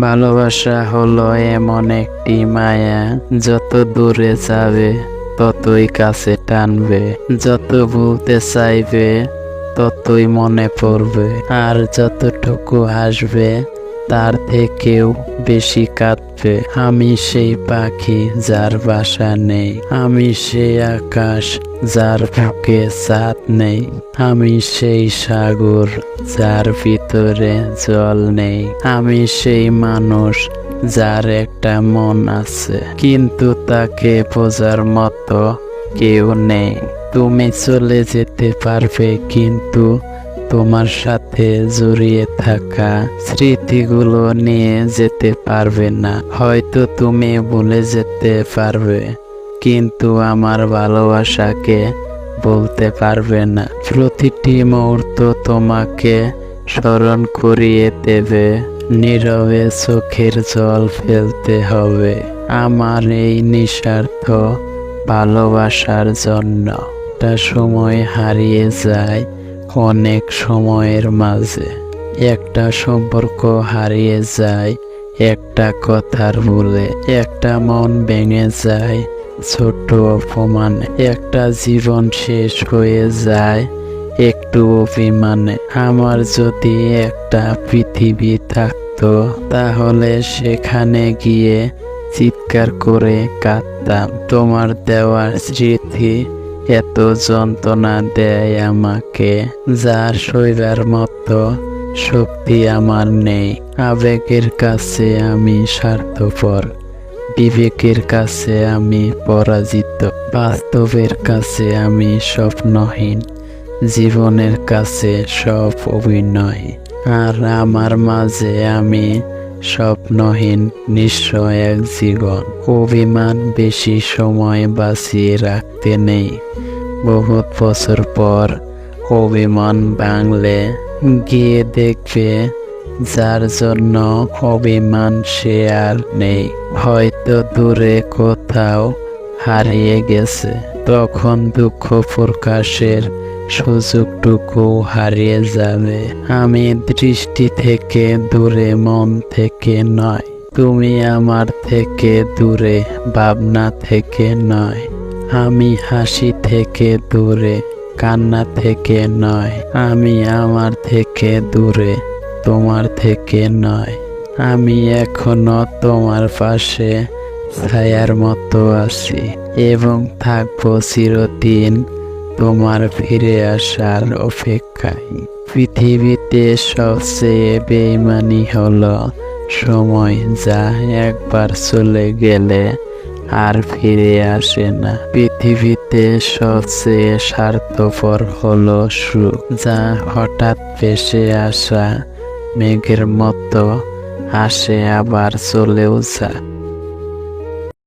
ভালোবাসা হলো এমন একটি মায়া, যত দূরে যাবে, ততই কাছে টানবে। যত ভুলতে চাইবে, ততই মনে পড়বে। আর যতটুকু হাসবে তার থেকেও বেশি কাঁদবে। আমি সেই পাখি যার বাসা নেই। আমি সেই আকাশ যার বুকে চাঁদ নেই। আমি সেই সাগর যার ভিতরে জল নেই। আমি সেই মানুষ যার একটা মন আছে। কিন্তু তাকে বোঝার মতো কেউ নেই। তুমি চলে যেতে পারবে, কিন্তু তোমার সাথে জড়িয়ে থাকা স্মৃতিগুলো নিয়ে যেতে পারবে না। হয়তো তুমি ভুলে যেতে পারবে, কিন্তু আমার ভালোবাসাকে বলতে পারবে না। প্রতিটি মুহূর্ত তোমাকে স্মরণ করিয়ে দেবে, নীরবে চোখের জল ফেলতে হবে আমার এই নিঃস্বার্থ ভালোবাসার জন্য। একটা সময় হারিয়ে যায় অনেক সময়ের মাঝে একটা সম্পর্ক হারিয়ে যায়, একটা কথার ভুলে একটা মন ভেঙে যায় ছোট অপমান একটা জীবন শেষ হয়ে যায়, একটু অভিমানে। আমার যদি একটা পৃথিবী থাকতো, তাহলে সেখানে গিয়ে চিৎকার করে কাঁদতাম। তোমার দেওয়ার স্মৃতি এত যন্ত্রণা দেয় আমাকে, যা সইবার মতো শক্তি আমার নেই। আবেগের কাছে আমি স্বার্থপর, বিবেকের কাছে আমি পরাজিত, বাস্তবের কাছে আমি স্বপ্নহীন, জীবনের কাছে সব অভিনয়। আর আমার মাঝে আমি স্বপ্নহীন, নিঃস্ব এক জীবন। অভিমান বেশি সময় বাঁচিয়ে রাখতে নেই। বহুত বছর পর অভিমান বাংলে গিয়ে দেখবে যার জন্য অভিমান আর নেই। হয়তো দূরে কোথাও হারিয়ে গেছে। তখন দুঃখ প্রকাশের সুযোগটুকু হারিয়ে যাবে। আমি দৃষ্টি থেকে দূরে, মন থেকে নয়। তুমি আমার থেকে দূরে, ভাবনা থেকে নয়। আমি হাসি থেকে দূরে, কান্না থেকে নয়। আমি আমার থেকে দূরে, তোমার থেকে নয়। আমি এখনও তোমার পাশে ছায়ার মতো আছি এবং থাকব চিরদিন। তোমার ফিরে আসার অপেক্ষায়। পৃথিবীতে সবচেয়ে বেইমানি হলো সময় যা একবার চলে গেলে আর ফিরে আসে না। পৃথিবীতে সবচেয়ে স্বার্থপর হলো সুখ, যা হঠাৎ ভেসে আসা মেঘের মতো আসে আবার চলেও যায়।